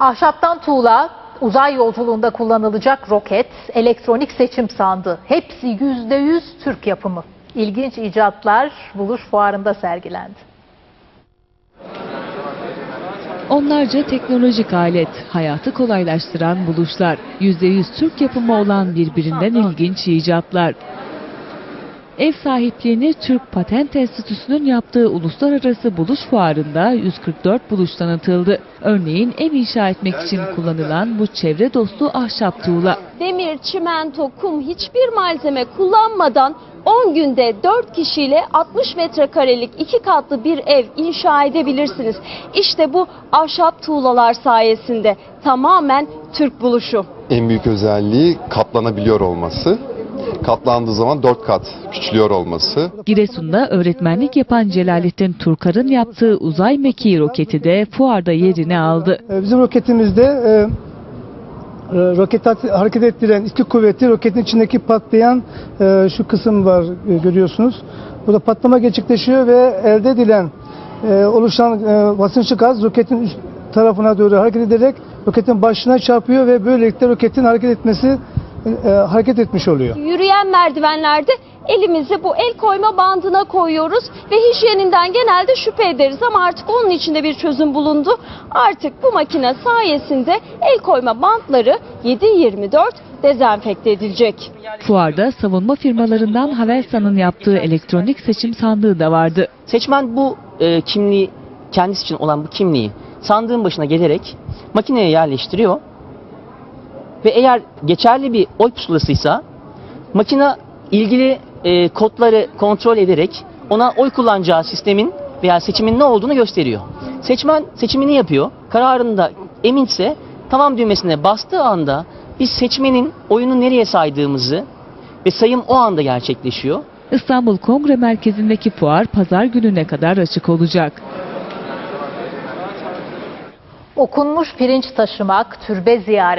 Ahşaptan tuğla, uzay yolculuğunda kullanılacak roket, elektronik seçim sandığı. Hepsi yüzde yüz Türk yapımı. İlginç icatlar buluş fuarında sergilendi. Onlarca teknolojik alet, hayatı kolaylaştıran buluşlar, %100 Türk yapımı olan birbirinden ilginç icatlar. Ev sahipliğini Türk Patent Enstitüsü'nün yaptığı uluslararası buluş fuarında 144 buluş tanıtıldı. Örneğin ev inşa etmek için kullanılan bu çevre dostu ahşap tuğla. Demir, çimento, kum hiçbir malzeme kullanmadan 10 günde 4 kişiyle 60 metrekarelik iki katlı bir ev inşa edebilirsiniz. İşte bu ahşap tuğlalar sayesinde tamamen Türk buluşu. En büyük özelliği katlanabiliyor olması. Katlandığı zaman 4 kat küçülüyor olması. Giresun'da öğretmenlik yapan Celalettin Turkar'ın yaptığı uzay mekiği roketi de fuarda yerini aldı. E, Bizim roketimizde e, e, roket hareket ettiren iki kuvveti roketin içindeki patlayan e, şu kısım var e, görüyorsunuz. Burada patlama gerçekleşiyor ve elde edilen e, oluşan e, basınçlı gaz roketin üst tarafına doğru hareket ederek roketin başına çarpıyor ve böylelikle roketin hareket etmesi e, hareket etmiş oluyor. Yürüyen merdivenlerde elimizi bu el koyma bandına koyuyoruz ve hijyeninden genelde şüphe ederiz ama artık onun içinde bir çözüm bulundu. Artık bu makine sayesinde el koyma bantları 7-24 dezenfekte edilecek. Fuarda savunma firmalarından Havelsan'ın yaptığı elektronik seçim sandığı da vardı. Seçmen bu e, kimliği, kendisi için olan bu kimliği sandığın başına gelerek makineye yerleştiriyor. Ve eğer geçerli bir oy pusulasıysa makine ilgili e, kodları kontrol ederek ona oy kullanacağı sistemin veya seçimin ne olduğunu gösteriyor. Seçmen seçimini yapıyor. Kararında eminse tamam düğmesine bastığı anda biz seçmenin oyunu nereye saydığımızı ve sayım o anda gerçekleşiyor. İstanbul Kongre Merkezi'ndeki fuar pazar gününe kadar açık olacak. Okunmuş pirinç taşımak, türbe ziyaret